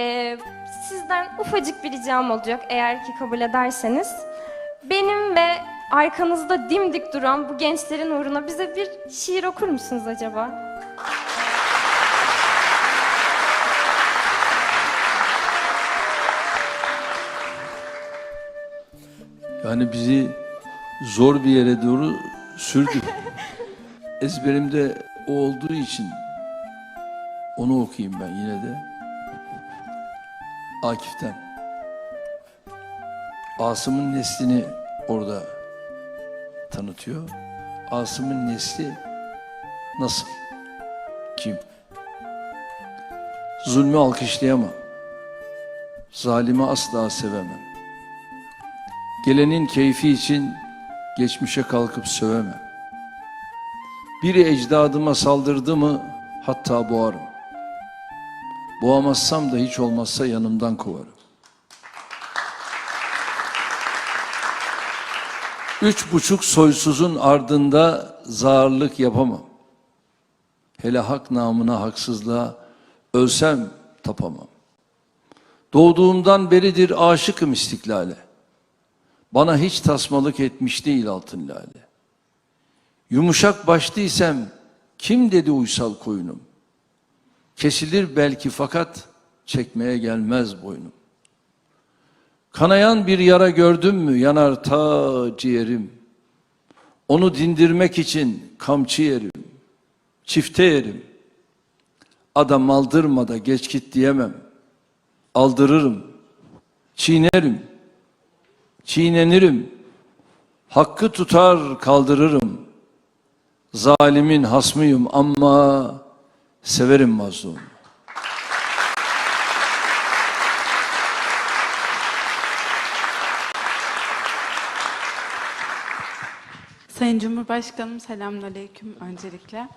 Ee, sizden ufacık bir ricam olacak eğer ki kabul ederseniz. Benim ve arkanızda dimdik duran bu gençlerin uğruna bize bir şiir okur musunuz acaba? Yani bizi zor bir yere doğru sürdü. Ezberimde o olduğu için onu okuyayım ben yine de. Akif'ten. Asım'ın neslini orada tanıtıyor. Asım'ın nesli nasıl? Kim? Zulmü alkışlayamam. Zalimi asla sevemem. Gelenin keyfi için geçmişe kalkıp sövemem. Biri ecdadıma saldırdı mı hatta boğarım. Boğamazsam da hiç olmazsa yanımdan kovarım. Üç buçuk soysuzun ardında zarlık yapamam. Hele hak namına haksızlığa ölsem tapamam. Doğduğumdan beridir aşıkım istiklale. Bana hiç tasmalık etmiş değil altın lale. Yumuşak başlıysam kim dedi uysal koyunum? Kesilir belki fakat çekmeye gelmez boynum. Kanayan bir yara gördüm mü yanar ta ciğerim. Onu dindirmek için kamçı yerim, çifte yerim. Adam aldırma da geç git diyemem. Aldırırım, çiğnerim, çiğnenirim. Hakkı tutar kaldırırım. Zalimin hasmıyım ama severim mazlum. Sayın Cumhurbaşkanım selamünaleyküm öncelikle.